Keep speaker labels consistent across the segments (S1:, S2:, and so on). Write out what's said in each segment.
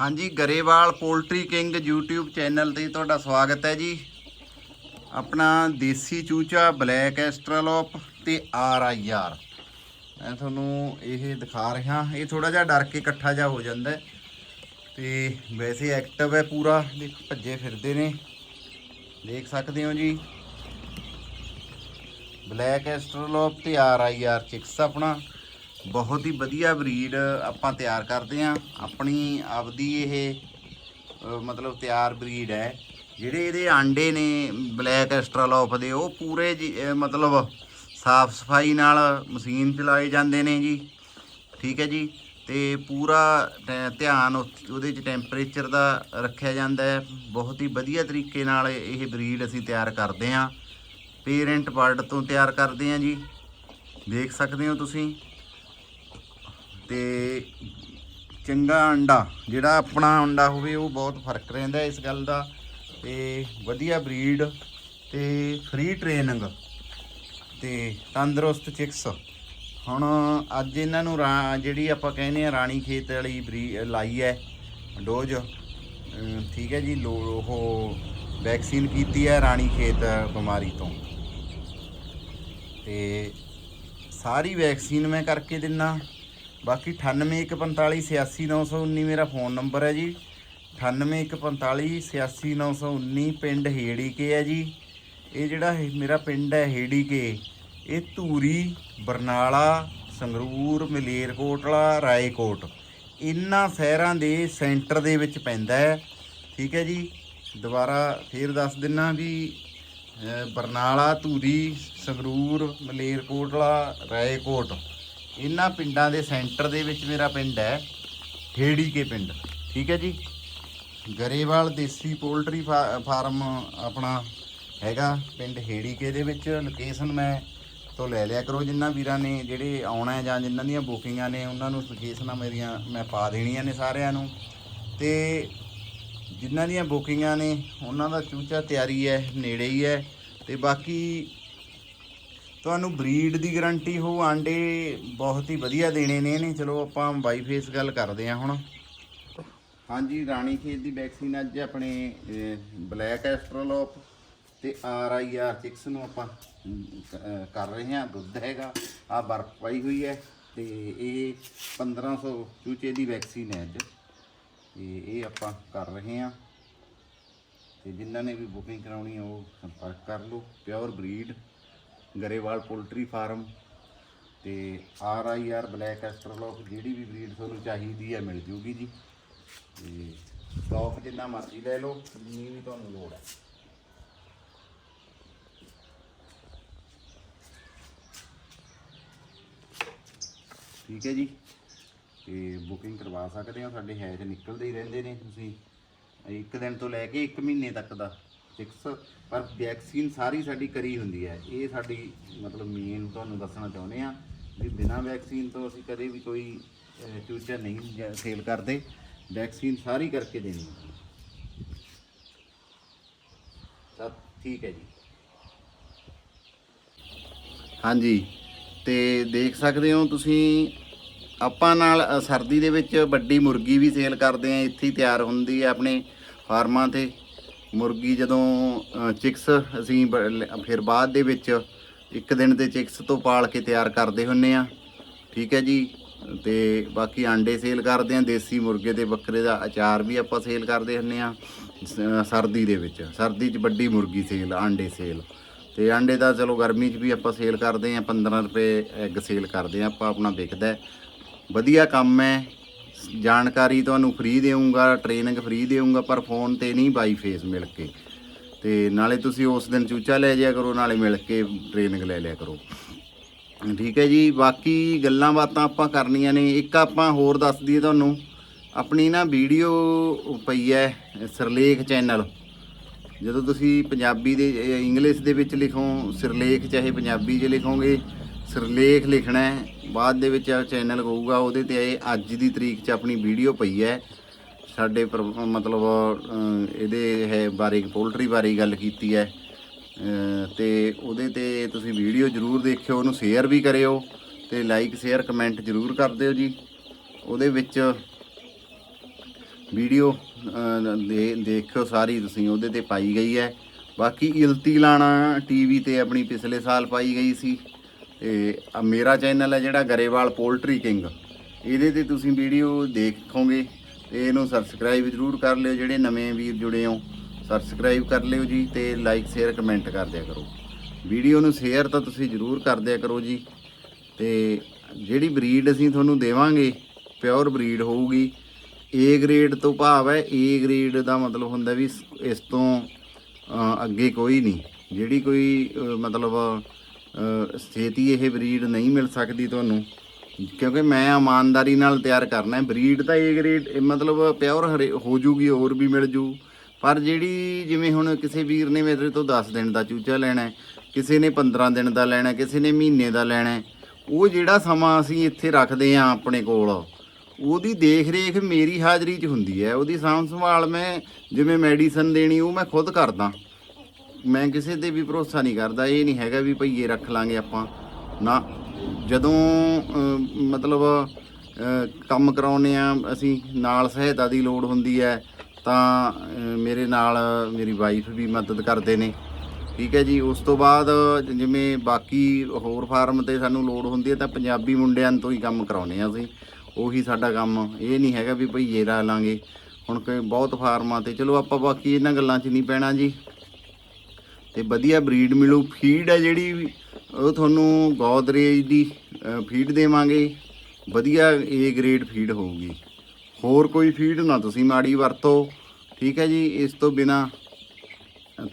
S1: ਹਾਂਜੀ, Grewal poultry king YouTube channel ਤੇ ਤੁਹਾਡਾ ਸਵਾਗਤ ਹੈ ਜੀ। ਆਪਣਾ ਦੇਸੀ ਚੂਚਾ, ਬਲੈਕ ਐਸਟਰਾਲੋਪ ਤੇ ਆਰ ਆਈ ਆਰ। ਮੈਂ ਤੁਹਾਨੂੰ ਇਹ ਦਿਖਾ ਰਿਹਾ, ਇਹ ਥੋੜਾ ਜਿਹਾ ਡਰ ਕੇ ਇਕੱਠਾ ਜਿਹਾ ਹੋ ਜਾਂਦਾ ਹੈ। ਤੇ ਵੈਸੇ ਐਕਟਿਵ ਹੈ ਪੂਰਾ, ਦੇਖ ਭੱਜੇ ਫਿਰਦੇ ਨੇ। ਦੇਖ ਸਕਦੇ ਹੋ ਜੀ। ਬਲੈਕ ਐਸਟਰਾਲੋਪ ਤੇ ਆਰ ਆਈ ਆਰ ਚਿਕਸ ਆਪਣਾ ਬਹੁਤ ਹੀ ਵਧੀਆ ਬਰੀਡ ਆਪਾਂ ਤਿਆਰ ਕਰਦੇ ਆਂ ਆਪਣੀ ਆਪਦੀ ਇਹ ਮਤਲਬ ਤਿਆਰ ਬਰੀਡ ਹੈ। ਜਿਹੜੇ ਇਹਦੇ ਆਂਡੇ ਨੇ ਬਲੈਕ ਐਸਟਰਾਲੋਪ ਦੇ ਉਹ ਪੂਰੇ ਜੀ, ਮਤਲਬ ਸਾਫ਼ ਸਫ਼ਾਈ ਨਾਲ ਮਸ਼ੀਨ ਚਲਾਏ ਜਾਂਦੇ ਨੇ ਜੀ। ਠੀਕ ਹੈ ਜੀ? ਤੇ ਪੂਰਾ ਟੈ- ਧਿਆਨ ਉਸ- ਉਹਦੇ ਚ ਟੈਂਪਰੇਚਰ ਦਾ ਰੱਖਿਆ ਜਾਂਦਾ ਹੈ। ਬਹੁਤ ਹੀ ਵਧੀਆ ਤਰੀਕੇ ਨਾਲ ਇਹ ਬਰੀਡ ਅਸੀਂ ਤਿਆਰ ਕਰਦੇ ਆਂ ਪੇਰੈਂਟ ਬਰਡ ਤੋਂ ਤਿਆਰ ਕਰਦੇ ਆਂ ਜੀ। ਦੇਖ ਸਕਦੇ ਹੋ ਤੁਸੀਂ? ਤੇ ਚੰਗਾ ਅੰਡਾ, ਜਿਹੜਾ ਆਪਣਾ ਅੰਡਾ ਹੋਵੇ, ਉਹ ਬਹੁਤ ਫ਼ਰਕ ਰਹਿੰਦਾ ਇਸ ਗੱਲ ਦਾ। ਤੇ ਵਧੀਆ ਬਰੀਡ ਤੇ ਫ੍ਰੀ ਟ੍ਰੇਨਿੰਗ ਤੇ ਤੰਦਰੁਸਤ ਚਿਕਸ ਹੁਣ ਅੱਜ ਇਹਨਾਂ ਨੂੰ ਰਾ- ਜਿਹੜੀ ਆਪਾਂ ਕਹਿੰਦੇ ਆ ਰਾਣੀ ਖੇਤ ਵਾਲੀ ਬਰੀ ਲਾਈ ਹੈ, ਡੋਜ਼ ਠੀਕ ਹੈ ਜੀ, ਲੋ, ਉਹ ਵੈਕਸੀਨ ਕੀਤੀ ਹੈ ਰਾਣੀ ਖੇਤ ਬਿਮਾਰੀ ਤੋਂ। ਤੇ ਸਾਰੀ ਵੈਕਸੀਨ ਮੈਂ ਕਰਕੇ ਦਿੰਨਾ। ਬਾਕੀ 9814586919 ਮੇਰਾ ਫੋਨ ਨੰਬਰ ਹੈ ਜੀ। 9814586919 ਪਿੰਡ ਹੇੜੀ ਕੇ ਹੈ ਜੀ। ਇਹ ਜਿਹੜਾ ਮੇਰਾ ਪਿੰਡ ਹੈ ਹੇੜੀ ਕੇ ਇਹ ਧੂਰੀ, ਬਰਨਾਲਾ, ਸੰਗਰੂਰ, ਮਲੇਰਕੋਟਲਾ, ਰਾਏਕੋਟ। ਇਹਨਾਂ ਸ਼ਹਿਰਾਂ ਦੇ ਸੈਂਟਰ ਦੇ ਵਿੱਚ ਪੈਂਦਾ ਹੈ। ਠੀਕ ਹੈ ਜੀ। ਦੁਬਾਰਾ ਫੇਰ ਦੱਸ ਦਿੰਨਾ ਵੀ ਬਰਨਾਲਾ, ਧੂਰੀ, ਸੰਗਰੂਰ, ਮਲੇਰਕੋਟਲਾ, ਰਾਏਕੋਟ। ਇਹਨਾਂ ਪਿੰਡਾਂ ਦੇ ਸੈਂਟਰ ਦੇ ਵਿੱਚ ਮੇਰਾ ਪਿੰਡ ਹੈ ਠੇੜੀ ਕੇ ਪਿੰਡ, ਠੀਕ ਹੈ ਜੀ? ਗਰੇਵਾਲ ਦੇਸੀ ਪੋਲਟਰੀ ਫਾ- ਫਾਰਮ ਆਪਣਾ ਹੈਗਾ, ਪਿੰਡ ਹੇੜੀਕੇ ਦੇ ਵਿੱਚ। ਲੋਕੇਸ਼ਨ ਮੈਂ ਤੋਂ ਲੈ ਲਿਆ ਕਰੋ, ਜਿੰਨਾ ਵੀਰਾਂ ਨੇ ਜਿਹੜੇ ਆਉਣਾ ਜਾਂ ਜਿਨ੍ਹਾਂ ਦੀਆਂ ਬੁਕਿੰਗਾਂ ਨੇ, ਉਹਨਾਂ ਨੂੰ ਲੋਕੇਸ਼ਨਾਂ ਮੇਰੀਆਂ, ਮੈਂ ਪਾ ਦੇਣੀਆਂ ਨੇ ਸਾਰਿਆਂ ਨੂੰ। ਤੇ ਜਿਨ੍ਹਾਂ ਦੀਆਂ ਬੁਕਿੰਗਾਂ ਨੇ, ਉਹਨਾਂ ਦਾ ਚੂਚਾ ਤਿਆਰੀ ਹੈ, ਨੇੜੇ ਹੀ ਹੈ। ਤੇ ਬਾਕੀ ਤੁਹਾਨੂੰ ਬਰੀਡ ਦੀ ਗਾਰੰਟੀ ਹੋ, ਆਂਡੇ ਬਹੁਤ ਹੀ ਵਧੀਆ ਦੇਣੇ ਨੇ ਇਹਨੇ। ਚਲੋ ਆਪਾਂ ਬਾਈ ਫੇਸ ਗੱਲ ਕਰਦੇ ਹਾਂ ਹੁਣ। ਹਾਂਜੀ, ਰਾਣੀ ਖੇਤ ਦੀ ਵੈਕਸੀਨ ਅੱਜ ਆਪਣੇ ਬਲੈਕ ਐਸਟਰੋਲੋਪ ਤੇ ਆਰ ਆਈ ਆਰ ਚਿਕਸ ਨੂੰ ਆਪਾਂ ਕਰ ਰਹੇ ਹਾਂ। ਦੁੱਧ ਹੈਗਾ ਆ ਬਰਫ ਪਾਈ ਹੋਈ ਹੈ ਤੇ ਇਹ 1500 ਚੂਚੇ ਦੀ ਵੈਕਸੀਨ ਹੈ ਅੱਜ। ਤੇ ਇਹ ਆਪਾਂ ਕਰ ਰਹੇ ਹਾਂ। ਤੇ ਜਿਨ੍ਹਾਂ ਨੇ ਵੀ ਬੁਕਿੰਗ ਕਰਾਉਣੀ ਹੈ ਉਹ ਸੰਪਰਕ ਕਰ ਲਓ। Pure breed Grewal poultry farm ਤੇ R I R black Australorp, ਜਿਹੜੀ ਵੀ ਬਰੀਡ ਤੁਹਾਨੂੰ ਚਾਹੀਦੀ ਹੈ ਮਿਲ ਜੂਗੀ ਜੀ। ਤੇ ਸਟਾਕ ਜਿੰਨਾ ਮਰਜ਼ੀ ਲੈ ਲਓ, ਜਿੰਨੀ ਵੀ ਤੁਹਾਨੂੰ ਲੋੜ ਹੈ। ਠੀਕ ਹੈ ਜੀ। ਤੇ ਬੁਕਿੰਗ ਕਰਵਾ ਸਕਦੇ ਹੋ, ਸਾਡੇ ਹੈਜ ਨਿਕਲਦੇ ਹੀ ਰਹਿੰਦੇ ਨੇ। ਤੁਸੀਂ ਇੱਕ ਦਿਨ ਤੋਂ ਲੈ ਕੇ 1 ਮਹੀਨੇ ਤੱਕ ਦਾ ਫਿਕਸ ਪਰ ਵੈਕਸੀਨ ਸਾਰੀ ਸਾਡੀ ਕਰੀ ਹੁੰਦੀ ਹੈ। ਇਹ ਸਾਡੀ ਮਤਲਬ ਮੇਨ ਤੁਹਾਨੂੰ ਦੱਸਣਾ ਚਾਹੁੰਦੇ ਆ ਵੀ ਬਿਨਾਂ ਵੈਕਸੀਨ ਤੋਂ ਅਸੀਂ ਕਦੇ ਵੀ ਕੋਈ ਫਿਊਚਰ ਨਹੀਂ ਸੇਲ ਕਰਦੇ। ਵੈਕਸੀਨ ਸਾਰੀ ਕਰਕੇ ਦੇਣੀ ਸਭ ਠੀਕ ਹੈ ਜੀ। ਹਾਂਜੀ। ਤੇ ਦੇਖ ਸਕਦੇ ਹੋ ਤੁਸੀਂ, ਆਪਾਂ ਨਾਲ ਸਰਦੀ ਦੇ ਵਿੱਚ ਵੱਡੀ ਮੁਰਗੀ ਵੀ ਸੇਲ ਕਰਦੇ ਆ ਇੱਥੇ ਹੀ ਤਿਆਰ ਹੁੰਦੀ ਹੈ ਆਪਣੇ ਫਾਰਮਾਂ ਤੇ। ਮੁਰਗੀ ਜਦੋਂ ਚਿਕਸ ਅਸੀਂ ਬ- ਲ- ਫਿਰ ਬਾਅਦ ਦੇ ਵਿੱਚ ਇੱਕ ਦਿਨ ਦੇ ਚਿਕਸ ਤੋਂ ਪਾਲ ਕੇ ਤਿਆਰ ਕਰਦੇ ਹੁੰਨੇ ਆ। ਠੀਕ ਹੈ ਜੀ? ਤੇ ਬਾਕੀ ਆਂਡੇ ਸੇਲ ਕਰਦੇ ਆ, ਦੇਸੀ ਮੁਰਗੇ ਦੇ ਬੱਕਰੇ ਦਾ ਅਚਾਰ ਵੀ ਆਪਾਂ ਸੇਲ ਕਰਦੇ ਹੁੰਨੇ ਆ, ਸ- ਸਰਦੀ ਦੇ ਵਿੱਚ। ਸਰਦੀ 'ਚ ਵੱਡੀ ਮੁਰਗੀ ਸੇਲ, ਆਂਡੇ ਸੇਲ। ਤੇ ਆਂਡੇ ਦਾ ਚਲੋ ਗਰਮੀ 'ਚ ਵੀ ਆਪਾਂ ਸੇਲ ਕਰਦੇ ਆ 15 ਰੁਪਏ ਐਗ ਸੇਲ ਕਰਦੇ ਆ, ਆਪਾਂ ਆਪਣਾ ਵਿਕਦਾ ਵਧੀਆ ਕੰਮ ਹੈ ਜਾਣਕਾਰੀ ਤੁਹਾਨੂੰ ਫ੍ਰੀ ਦੇਵਾਂਗਾ ਟ੍ਰੇਨਿੰਗ ਫ੍ਰੀ ਦੇਵਾਂਗਾ ਪਰ ਫੋਨ ਤੇ ਨਹੀਂ ਬਾਈ ਫੇਸ ਮਿਲ ਕੇ। ਤੇ ਨਾਲੇ ਤੁਸੀਂ ਉਸ ਦਿਨ ਚੂਚਾ ਲੈ ਜਾਇਆ ਕਰੋ, ਨਾਲੇ ਮਿਲ ਕੇ ਟ੍ਰੇਨਿੰਗ ਲੈ ਲਿਆ ਕਰੋ। ਠੀਕ ਹੈ ਜੀ, ਬਾਕੀ ਗੱਲਾਂ ਬਾਤਾਂ ਆਪਾਂ ਕਰਨੀਆਂ ਨੇ। ਇੱਕ ਆਪਾਂ ਹੋਰ ਦੱਸ ਦਈਏ ਤੁਹਾਨੂੰ, ਆਪਣੀ ਨਾ ਵੀਡੀਓ ਪਈ ਹੈ, ਸਿਰਲੇਖ ਚੈਨਲ ਜਦੋਂ ਤੁਸੀਂ ਪੰਜਾਬੀ ਦੇ ਇੰਗਲਿਸ਼ ਦੇ ਵਿੱਚ ਲਿਖੋ, ਸਿਰਲੇਖ ਚਾਹੇ ਪੰਜਾਬੀ 'ਚ ਲਿਖੋਗੇ ਸਿਰਲੇਖ ਲਿਖਣਾ ਹੈ। ਬਾਅਦ ਦੇ ਵਿੱਚ ਚੈਨਲ ਹੋਊਗਾ ਉਹਦੇ ਤੇ ਇਹ ਅੱਜ ਦੀ ਤਰੀਕ 'ਚ ਆਪਣੀ ਵੀਡੀਓ ਪਈ ਹੈ। ਸਾਡੇ ਪਰ- ਮਤਲਬ ਇਹਦੇ ਹੈ ਬਾਰੇ ਪੋਲਟਰੀ ਬਾਰੇ ਗੱਲ ਕੀਤੀ ਹੈ। ਅ, ਤੇ ਉਹਦੇ ਤੇ ਤੁਸੀਂ ਵੀਡੀਓ ਜ਼ਰੂਰ ਦੇਖਿਓ ਉਹਨੂੰ ਸ਼ੇਅਰ ਵੀ ਕਰਿਓ ਤੇ ਲਾਈਕ ਸ਼ੇਅਰ ਕਮੈਂਟ ਜ਼ਰੂਰ ਕਰ ਦਿਓ ਜੀ। ਉਹਦੇ ਵਿੱਚ ਵੀਡੀਓ ਦੇ ਦੇਖਿਓ ਸਾਰੀ ਤੁਸੀਂ ਉਹਦੇ ਤੇ ਪਾਈ ਗਈ ਹੈ। ਬਾਕੀ ਇਲਤੀ ਲਾਣਾ ਟੀਵੀ ਤੇ ਆਪਣੀ ਪਿਛਲੇ ਸਾਲ ਪਾਈ ਗਈ ਸੀ। ਤੇ ਆਹ ਮੇਰਾ ਚੈਨਲ ਹੈ ਜਿਹੜਾ ਗਰੇਵਾਲ ਪੋਲਟਰੀ ਕਿੰਗ। ਇਹਦੇ ਤੇ ਤੁਸੀਂ ਵੀਡੀਓ ਦੇਖੋਗੇ ਤੇ ਇਹਨੂੰ ਸਬਸਕ੍ਰਾਈਬ ਜ਼ਰੂਰ ਕਰ ਲਿਓ, ਜਿਹੜੇ ਨਵੇਂ ਵੀਰ ਜੁੜੇ ਹੋ ਸਬਸਕ੍ਰਾਈਬ ਕਰ ਲਿਓ ਜੀ ਤੇ ਲਾਈਕ ਸ਼ੇਅਰ ਕਮੈਂਟ ਕਰ ਦਿਆ ਕਰੋ। ਵੀਡੀਓ ਨੂੰ ਸ਼ੇਅਰ ਤਾਂ ਤੁਸੀਂ ਜ਼ਰੂਰ ਕਰ ਦਿਆ ਕਰੋ ਜੀ ਤੇ ਜਿਹੜੀ ਬਰੀਡ ਅਸੀਂ ਤੁਹਾਨੂੰ ਦੇਵਾਂਗੇ ਪਿਓਰ ਬਰੀਡ ਹੋਊਗੀ। A ਗ੍ਰੇਡ ਤੋਂ ਭਾਵ ਹੈ, A ਗ੍ਰੇਡ ਦਾ ਮਤਲਬ ਹੁੰਦਾ ਵੀ ਇਸ- ਤੋਂ ਅੱਗੇ ਕੋਈ ਨਹੀਂ। ਜਿਹੜੀ ਕੋਈ ਮਤਲਬ ਛੇਤੀ ਇਹ ਬਰੀਡ ਨਹੀਂ ਮਿਲ ਸਕਦੀ ਤੁਹਾਨੂੰ। ਕਿਉਂਕਿ ਮੈਂ ਇਮਾਨਦਾਰੀ ਨਾਲ ਤਿਆਰ ਕਰਨਾ ਹੈ। ਬਰੀਡ ਤਾਂ ਇਹ ਗ੍ਰੇਡ ਮਤਲਬ ਪਿਓਰ ਹੋ ਜੂਗੀ, ਹੋਰ ਵੀ ਮਿਲ ਜੂ। ਪਰ ਜਿਹੜੀ ਜਿਵੇਂ ਹੁਣ ਕਿਸੇ ਵੀਰ ਨੇ ਮੇਰੇ ਤੋਂ 10 ਦਿਨ ਦਾ ਚੂਚਾ ਲੈਣਾ ਕਿਸੇ ਨੇ 15 ਦਿਨ ਦਾ ਲੈਣਾ ਕਿਸੇ ਨੇ ਮਹੀਨੇ ਦਾ ਲੈਣਾ ਉਹ ਜਿਹੜਾ ਸਮਾਂ ਅਸੀਂ ਇੱਥੇ ਰੱਖਦੇ ਆ ਆਪਣੇ ਕੋਲ, ਉਹਦੀ ਦੇਖ ਰੇਖ ਮੇਰੀ ਹਾਜ਼ਰੀ 'ਚ ਹੁੰਦੀ ਹੈ। ਉਹਦੀ ਸਾਂਭ ਸੰਭਾਲ ਮੈਂ, ਜਿਵੇਂ ਮੈਡੀਸਨ ਦੇਣੀ, ਉਹ ਮੈਂ ਖੁਦ ਕਰਦਾ। ਮੈਂ ਕਿਸੇ ਤੇ ਵੀ ਭਰੋਸਾ ਨਹੀਂ ਕਰਦਾ, ਇਹ ਨਹੀਂ ਹੈਗਾ ਵੀ ਭਈਏ ਰੱਖ ਲਾਂਗੇ ਆਪਾਂ। ਨਾ, ਜਦੋਂ ਮਤਲਬ ਕੰਮ ਕਰਾਉਨੇ ਆ, ਅਸੀਂ ਨਾਲ ਸਹਾਇਤਾ ਦੀ ਲੋੜ ਹੁੰਦੀ ਹੈ, ਤਾਂ ਮੇਰੇ ਨਾਲ ਮੇਰੀ ਵਾਈਫ ਵੀ ਮਦਦ ਕਰਦੇ ਨੇ। ਠੀਕ ਹੈ ਜੀ, ਉਸ ਤੋਂ ਬਾਅਦ ਜਿਵੇਂ ਬਾਕੀ ਹੋਰ ਫਾਰਮ ਤੇ ਸਾਨੂੰ ਲੋੜ ਹੁੰਦੀ ਹੈ, ਤਾਂ ਪੰਜਾਬੀ ਮੁੰਡਿਆਂ ਤੋਂ ਹੀ ਕੰਮ ਕਰਾਉਨੇ ਆ ਅਸੀਂ। ਉਹੀ ਸਾਡਾ ਕੰਮ। ਇਹ ਨਹੀਂ ਹੈਗਾ ਵੀ ਭਈਏ ਲਾ ਲਾਂਗੇ। ਹੁਣ ਕੋਈ ਬਹੁਤ ਫਾਰਮਾਂ ਤੇ, ਚਲੋ ਆਪਾਂ ਬਾਕੀ ਇਹਨਾਂ ਗੱਲਾਂ 'ਚ ਨਹੀਂ ਪੈਣਾ ਜੀ। ਤੇ ਵਧੀਆ ਬਰੀਡ ਮਿਲੂ। ਫੀਡ ਹੈ ਜਿਹੜੀ, ਉਹ ਤੁਹਾਨੂੰ ਗੋਦਰੇਜ ਦੀ ਫੀਡ ਦੇਵਾਂਗੇ। ਵਧੀਆ ਏ ਗ੍ਰੇਡ ਫੀਡ ਹੋਊਗੀ। ਹੋਰ ਕੋਈ ਫੀਡ ਨਾ ਤੁਸੀਂ ਮਾੜੀ ਵਰਤੋ। ਠੀਕ ਹੈ ਜੀ, ਇਸ ਤੋਂ ਬਿਨਾ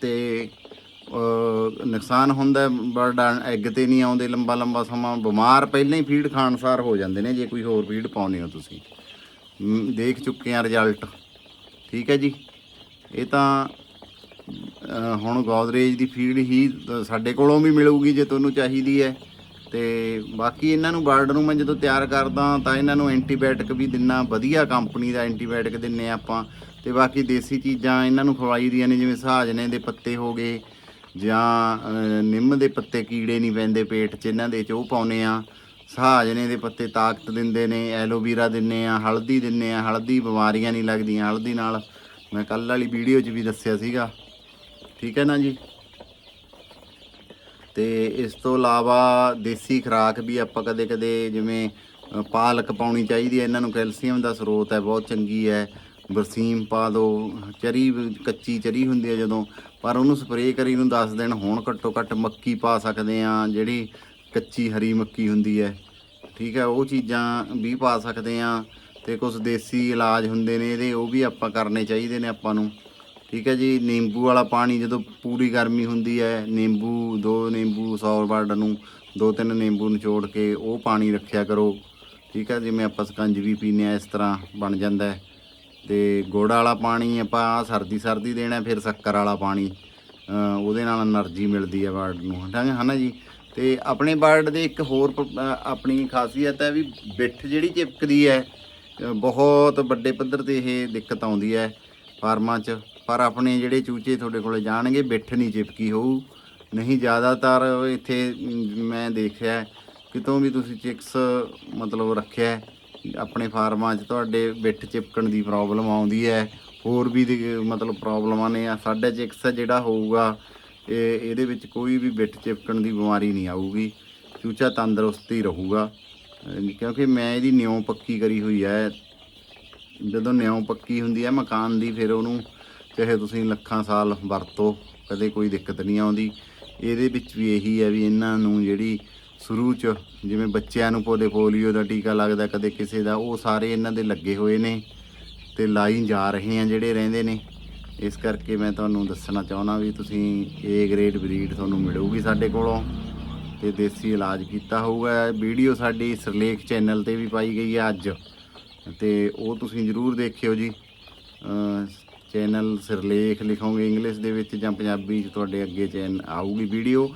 S1: ਤੇ ਨੁਕਸਾਨ ਹੁੰਦਾ ਬਰਡ ਐਗ ਤੇ ਨਹੀਂ ਆਉਂਦੇ ਲੰਬਾ ਲੰਬਾ ਸਮਾਂ। ਬਿਮਾਰ ਪਹਿਲਾਂ ਹੀ ਫੀਡ ਖਾਣਸਾਰ ਹੋ ਜਾਂਦੇ ਨੇ, ਜੇ ਕੋਈ ਹੋਰ ਫੀਡ ਪਾਉਂਦੇ ਹੋ ਤੁਸੀਂ। ਦੇਖ ਚੁੱਕੇ ਆ ਰਿਜ਼ਲਟ ਠੀਕ ਹੈ ਜੀ। ਇਹ ਤਾਂ ਹੁਣ ਗੋਦਰੇਜ ਦੀ ਫੀਡ ਹੀ ਸਾਡੇ ਕੋਲੋਂ ਵੀ ਮਿਲੂਗੀ ਜੇ ਤੁਹਾਨੂੰ ਚਾਹੀਦੀ ਹੈ। ਤੇ ਬਾਕੀ ਇਹਨਾਂ ਨੂੰ ਬਰਡ ਨੂੰ ਮੈਂ ਜਦੋਂ ਤਿਆਰ ਕਰਦਾ ਤਾਂ ਇਹਨਾਂ ਨੂੰ ਐਂਟੀਬਾਇਓਟਿਕ ਵੀ ਦਿੰਨਾ, ਵਧੀਆ ਕੰਪਨੀ ਦਾ ਐਂਟੀਬਾਇਓਟਿਕ ਦਿੰਨੇ ਆ ਆਪਾਂ। ਤੇ ਬਾਕੀ ਦੇਸੀ ਚੀਜ਼ਾਂ ਇਹਨਾਂ ਨੂੰ ਖਵਾਈ ਦੀਆਂ ਨੇ, ਜਿਵੇਂ ਸਹਾਜਨੇ ਦੇ ਪੱਤੇ ਹੋ ਗਏ ਜਾਂ ਨਿੰਮ ਦੇ ਪੱਤੇ ਕੀੜੇ ਨਹੀਂ ਪੈਂਦੇ ਪੇਟ 'ਚ, ਇਹਨਾਂ ਦੇ ਚ ਉਹ ਪਾਉਨੇ ਆ ਸਹਾਜਨੇ ਦੇ ਪੱਤੇ ਤਾਕਤ ਦਿੰਦੇ ਨੇ, ਐਲੋਵੀਰਾ ਦਿੰਨੇ ਆ ਹਲਦੀ ਦਿੰਨੇ ਆ ਹਲਦੀ ਬਿਮਾਰੀਆਂ ਨਹੀਂ ਲੱਗਦੀਆਂ ਹਲਦੀ ਨਾਲ। ਮੈਂ ਕੱਲ ਵਾਲੀ ਵੀਡੀਓ 'ਚ ਵੀ ਦੱਸਿਆ ਸੀਗਾ। ਠੀਕ ਹੈ ਨਾ ਜੀ? ਤੇ ਇਸ ਤੋਂ ਇਲਾਵਾ ਦੇਸੀ ਖੁਰਾਕ ਵੀ ਆਪਾਂ ਕਦੇ ਕਦੇ ਜਿਵੇਂ ਪਾਲਕ ਪਾਉਣੀ ਚਾਹੀਦੀ ਹੈ, ਇਹਨਾਂ ਨੂੰ ਕੈਲਸ਼ੀਅਮ ਦਾ ਸਰੋਤ ਹੈ, ਬਹੁਤ ਚੰਗੀ ਹੈ। ਬਰਸੀਮ ਪਾ ਦਿਓ ਚਰੀ ਵੀ- ਕੱਚੀ ਚਰੀ ਹੁੰਦੀ ਹੈ ਜਦੋਂ, ਪਰ ਉਹਨੂੰ ਸਪਰੇਅ ਕਰੀ ਨੂੰ 10 ਦਿਨ ਹੋਣ ਘੱਟੋ ਘੱਟ ਮੱਕੀ ਪਾ ਸਕਦੇ ਆ ਜਿਹੜੀ ਕੱਚੀ ਹਰੀ ਮੱਕੀ ਹੁੰਦੀ ਹੈ। ਠੀਕ ਹੈ, ਉਹ ਚੀਜ਼ਾਂ ਵੀ ਪਾ ਸਕਦੇ ਆ ਤੇ ਕੁਝ ਦੇਸੀ ਇਲਾਜ ਹੁੰਦੇ ਨੇ, ਇਹਦੇ ਉਹ ਵੀ ਆਪਾਂ ਕਰਨੇ ਚਾਹੀਦੇ ਨੇ ਆਪਾਂ ਨੂੰ। ਠੀਕ ਹੈ ਜੀ, ਨਿੰਬੂ ਵਾਲਾ ਪਾਣੀ ਜਦੋਂ ਪੂਰੀ ਗਰਮੀ ਹੁੰਦੀ ਹੈ, ਨਿੰਬੂ, ਦੋ ਨਿੰਬੂ 100 ਵਾਟ ਨੂੰ, ਦੋ ਤਿੰਨ ਨਿੰਬੂ ਨਿਚੋੜ ਕੇ ਉਹ ਪਾਣੀ ਰੱਖਿਆ ਕਰੋ। ਠੀਕ ਹੈ, ਜਿਵੇਂ ਆਪਾਂ ਸਕੰਜ ਵੀ ਪੀਨੇ ਆ ਇਸ ਤਰ੍ਹਾਂ ਬਣ ਜਾਂਦਾ ਹੈ। ਤੇ ਗੁੜ ਵਾਲਾ ਪਾਣੀ ਆਪਾਂ ਸਰਦੀ ਸਰਦੀ ਦੇਣਾ, ਫਿਰ ਸ਼ੱਕਰ ਵਾਲਾ ਪਾਣੀ ਉਹਦੇ ਨਾਲ એનર્ਜੀ ਮਿਲਦੀ ਹੈ ਬਰਡ ਨੂੰ ਹੈ ਨਾ ਜੀ? ਤੇ ਆਪਣੇ ਬਰਡ ਦੇ ਇੱਕ ਹੋਰ ਆਪਣੀ ਖਾਸੀਅਤ ਹੈ ਵੀ ਬਿੱਠ ਜਿਹੜੀ ਚਿਪਕਦੀ ਹੈ, ਬਹੁਤ ਵੱਡੇ ਪੱਧਰ ਤੇ ਇਹ ਦਿੱਕਤ ਆਉਂਦੀ ਹੈ ਫਾਰਮਾਂ 'ਚ। ਪਰ ਆਪਣੇ ਜਿਹੜੇ ਚੂਚੇ ਤੁਹਾਡੇ ਕੋਲੇ ਜਾਣਗੇ, ਬਿੱਠ ਨਹੀਂ ਚਿਪਕੀ ਹੋਊ। ਨਹੀਂ, ਜ਼ਿਆਦਾਤਰ ਇੱਥੇ ਮੈਂ ਦੇਖਿਆ ਕਿਤੋਂ ਵੀ ਤੁਸੀਂ ਚਿਕਸ ਮਤਲਬ ਰੱਖਿਆ ਆਪਣੇ ਫਾਰਮਾਂ 'ਚ ਤੁਹਾਡੇ ਬਿੱਠ ਚਿਪਕਣ ਦੀ ਪ੍ਰੋਬਲਮ ਆਉਂਦੀ ਹੈ। ਹੋਰ ਵੀ ਮਤਲਬ ਪ੍ਰੋਬਲਮਾਂ ਨੇ ਆ ਸਾਡਾ ਚਿਕਸ ਜਿਹੜਾ ਹੋਊਗਾ, ਇਹ ਇਹਦੇ ਵਿੱਚ ਕੋਈ ਵੀ ਬਿੱਠ ਚਿਪਕਣ ਦੀ ਬਿਮਾਰੀ ਨਹੀਂ ਆਊਗੀ। ਚੂਚਾ ਤੰਦਰੁਸਤ ਹੀ ਰਹੂਗਾ। ਕਿਉਂਕਿ ਮੈਂ ਇਹਦੀ ਨਿਉ ਪੱਕੀ ਕਰੀ ਹੋਈ ਹੈ। ਜਦੋਂ ਨਿਉ ਪੱਕੀ ਹੁੰਦੀ ਹੈ ਮਕਾਨ ਦੀ, ਫਿਰ ਉਹਨੂੰ ਚਾਹੇ ਤੁਸੀਂ ਲੱਖਾਂ ਸਾਲ ਵਰਤੋ, ਕਦੇ ਕੋਈ ਦਿੱਕਤ ਨਹੀਂ ਆਉਂਦੀ। ਇਹਦੇ ਵਿੱਚ ਵੀ ਇਹੀ ਹੈ ਵੀ ਇਹਨਾਂ ਨੂੰ ਜਿਹੜੀ ਸ਼ੁਰੂ ਚ ਜਿਵੇਂ ਬੱਚਿਆਂ ਨੂੰ ਪੋਲੇ ਪੋਲੀਓ ਦਾ ਟੀਕਾ ਲੱਗਦਾ ਕਦੇ ਕਿਸੇ ਦਾ, ਉਹ ਸਾਰੇ ਇਹਨਾਂ ਦੇ ਲੱਗੇ ਹੋਏ ਨੇ ਤੇ ਲਾਈ ਜਾ ਰਹੇ ਆ ਜਿਹੜੇ ਰਹਿੰਦੇ ਨੇ। ਇਸ ਕਰਕੇ ਮੈਂ ਤੁਹਾਨੂੰ ਦੱਸਣਾ ਚਾਹੁੰਦਾ ਵੀ ਤੁਸੀਂ A ਗ੍ਰੇਡ ਬਰੀਡ ਤੁਹਾਨੂੰ ਮਿਲੂਗੀ ਸਾਡੇ ਕੋਲੋਂ ਤੇ ਦੇਸੀ ਇਲਾਜ ਕੀਤਾ ਹੋਊਗਾ। ਵੀਡੀਓ ਸਾਡੀ ਸਰਲੇਖ ਚੈਨਲ ਤੇ ਵੀ ਪਾਈ ਗਈ ਹੈ ਅੱਜ। ਤੇ ਉਹ ਤੁਸੀਂ ਜਰੂਰ ਦੇਖਿਓ ਜੀ। ਚੈਨਲ ਸਿਰਲੇਖ ਲਿਖੋਗੇ ਇੰਗਲਿਸ਼ ਦੇ ਵਿੱਚ ਜਾਂ ਪੰਜਾਬੀ ਚ ਤੁਹਾਡੇ ਅੱਗੇ ਚੈਨ ਆਊਗੀ ਵੀਡੀਓ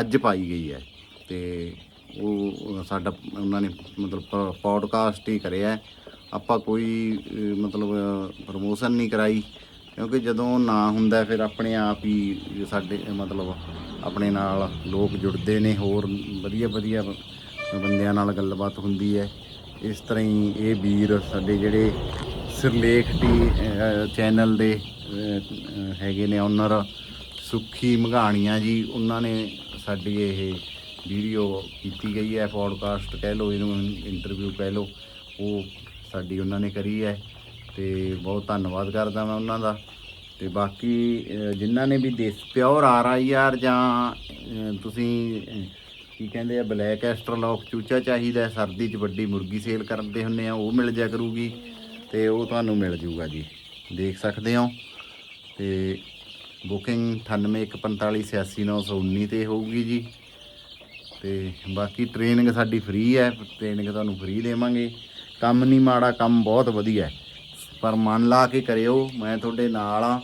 S1: ਅੱਜ ਪਾਈ ਗਈ ਹੈ। ਤੇ ਉਹ ਸਾਡਾ, ਉਹਨਾਂ ਨੇ ਮਤਲਬ ਪੋਡਕਾਸਟ ਹੀ ਕਰਿਆ ਆਪਾਂ ਕੋਈ ਮਤਲਬ ਪ੍ਰਮੋਸ਼ਨ ਨਹੀਂ ਕਰਾਈ, ਕਿਉਂਕਿ ਜਦੋਂ ਨਾ ਹੁੰਦਾ ਫਿਰ ਆਪਣੇ ਆਪ ਹੀ ਸਾਡੇ, ਮਤਲਬ, ਆਪਣੇ ਨਾਲ ਲੋਕ ਜੁੜਦੇ ਨੇ, ਹੋਰ ਵਧੀਆ ਵਧੀਆ ਬੰਦਿਆਂ ਨਾਲ ਗੱਲਬਾਤ ਹੁੰਦੀ ਹੈ। ਇਸ ਤਰ੍ਹਾਂ ਹੀ ਇਹ ਵੀਰ ਸਾਡੇ ਜਿਹੜੇ ਸਿਰਲੇਖ ਟੀ ਚੈਨਲ ਦੇ ਹੈਗੇ ਨੇ ਓਨਰ ਸੁੱਖੀ ਮਘਾਣੀਆਂ ਜੀ, ਉਹਨਾਂ ਨੇ ਸਾਡੀ ਇਹ ਵੀਡੀਓ ਕੀਤੀ ਗਈ ਹੈ, ਪੋਡਕਾਸਟ ਕਹਿ ਲਓ, ਇਹਨੂੰ ਇੰਟਰਵਿਊ ਕਹਿ ਲਓ, ਉਹ ਸਾਡੀ ਉਹਨਾਂ ਨੇ ਕਰੀ ਹੈ ਤੇ ਬਹੁਤ ਧੰਨਵਾਦ ਕਰਦਾ ਮੈਂ ਉਹਨਾਂ ਦਾ। ਤੇ ਬਾਕੀ ਜਿਨ੍ਹਾਂ ਨੇ ਵੀ ਦੇਸ, ਪਿਓਰ ਆਰ ਆਈ ਆਰ ਜਾਂ ਤੁਸੀਂ ਕੀ ਕਹਿੰਦੇ ਆ, ਬਲੈਕ ਐਸਟਰਲੋਕ ਚੂਚਾ ਚਾਹੀਦਾ, ਸਰਦੀ 'ਚ ਵੱਡੀ ਮੁਰਗੀ ਸੇਲ ਕਰਦੇ ਹੁੰਨੇ ਆ, ਉਹ ਮਿਲ ਜਾ ਕਰੂਗੀ। ਤੇ ਉਹ ਤੁਹਾਨੂੰ ਮਿਲ ਜੂਗਾ ਜੀ। ਦੇਖ ਸਕਦੇ ਹੋ। ਤੇ ਬੁਕਿੰਗ 9814586919 ਤੇ ਹੋਊਗੀ ਜੀ। ਤੇ ਬਾਕੀ ਟ੍ਰੇਨਿੰਗ ਸਾਡੀ ਫ੍ਰੀ ਹੈ। ਟ੍ਰੇਨਿੰਗ ਤੁਹਾਨੂੰ ਫ੍ਰੀ ਦੇਵਾਂਗੇ। ਕੰਮ ਨਹੀਂ ਮਾੜਾ, ਕੰਮ ਬਹੁਤ ਵਧੀਆ ਹੈ। ਪਰ ਮਨ ਲਾ ਕੇ ਕਰਿਓ, ਮੈਂ ਤੁਹਾਡੇ ਨਾਲ ਆ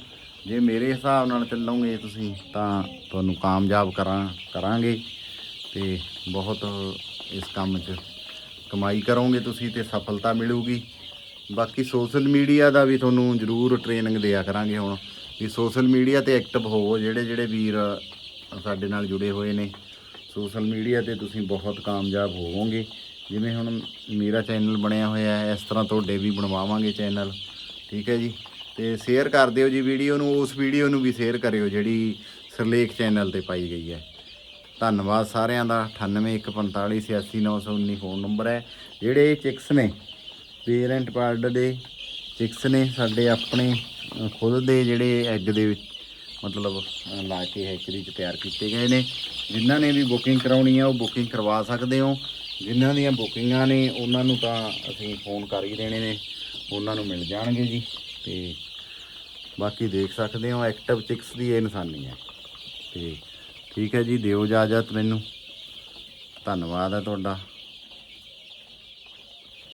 S1: ਜੇ ਮੇਰੇ ਹਿਸਾਬ ਨਾਲ ਚੱਲੋਗੇ ਤੁਸੀਂ, ਤਾਂ ਤੁਹਾਨੂੰ ਕਾਮਯਾਬ ਕਰਾਂ, ਕਰਾਂਗੇ। ਤੇ ਬਹੁਤ ਇਸ ਕੰਮ 'ਚ ਕਮਾਈ ਕਰੋਗੇ ਤੁਸੀਂ ਤੇ ਸਫਲਤਾ ਮਿਲੂਗੀ। ਬਾਕੀ ਸੋਸ਼ਲ ਮੀਡੀਆ ਦਾ ਵੀ ਤੁਹਾਨੂੰ ਜ਼ਰੂਰ ਟ੍ਰੇਨਿੰਗ ਦਿਆ ਕਰਾਂਗੇ ਹੁਣ, ਵੀ ਸੋਸ਼ਲ ਮੀਡੀਆ ਤੇ ਐਕਟਿਵ ਹੋਵੋ ਜਿਹੜੇ ਜਿਹੜੇ ਵੀਰ ਸਾਡੇ ਨਾਲ ਜੁੜੇ ਹੋਏ ਨੇ, ਸੋਸ਼ਲ ਮੀਡੀਆ ਤੇ ਤੁਸੀਂ ਬਹੁਤ ਕਾਮਯਾਬ ਹੋਵੋਗੇ। ਜਿਵੇਂ ਹੁਣ ਮੇਰਾ ਚੈਨਲ ਬਣਿਆ ਹੋਇਆ ਹੈ, ਇਸ ਤਰ੍ਹਾਂ ਤੁਹਾਡੇ ਵੀ ਬਣਵਾਵਾਂਗੇ ਚੈਨਲ, ਠੀਕ ਹੈ ਜੀ? ਤੇ ਸ਼ੇਅਰ ਕਰ ਦਿਓ ਜੀ ਵੀਡੀਓ ਨੂੰ, ਉਸ ਵੀਡੀਓ ਨੂੰ ਵੀ ਸ਼ੇਅਰ ਕਰਿਓ ਜਿਹੜੀ ਸਰਲੇਖ ਚੈਨਲ ਤੇ ਪਾਈ ਗਈ ਹੈ। ਧੰਨਵਾਦ ਸਾਰਿਆਂ ਦਾ 9814586919 ਫੋਨ ਨੰਬਰ ਹੈ। ਜਿਹੜੇ ਚਿਕਸ ਨੇ ਪੇਰੈਂਟ ਪਾਰਟ ਦੇ ਚਿਕਸ ਨੇ, ਸਾਡੇ ਆਪਣੇ ਖੁਦ ਦੇ ਜਿਹੜੇ ਐਗ ਦੇ ਵਿੱਚ, ਮਤਲਬ ਲਾ ਕੇ ਹੈਚਰੀ ਚ ਤਿਆਰ ਕੀਤੇ ਗਏ ਨੇ। ਜਿਨ੍ਹਾਂ ਨੇ ਵੀ ਬੁਕਿੰਗ ਕਰਾਉਣੀ ਆ, ਉਹ ਬੁਕਿੰਗ ਕਰਵਾ ਸਕਦੇ ਹੋ। ਜਿਨ੍ਹਾਂ ਦੀਆਂ ਬੁਕਿੰਗਾਂ ਨੇ, ਉਹਨਾਂ ਨੂੰ ਤਾਂ ਅਸੀਂ ਫੋਨ ਕਰ ਹੀ ਦੇਣੇ ਨੇ। ਉਹਨਾਂ ਨੂੰ ਮਿਲ ਜਾਣਗੇ ਜੀ। ਤੇ ਬਾਕੀ ਦੇਖ ਸਕਦੇ ਹੋ ਐਕਟਿਵ ਚਿਕਸ ਦੀ ਇਹ ਨਿਸ਼ਾਨੀ ਹੈ। ਤੇ ਠੀਕ ਹੈ ਜੀ, ਦਿਓ ਇਜਾਜ਼ਤ ਮੈਨੂੰ। ਧੰਨਵਾਦ ਹੈ ਤੁਹਾਡਾ।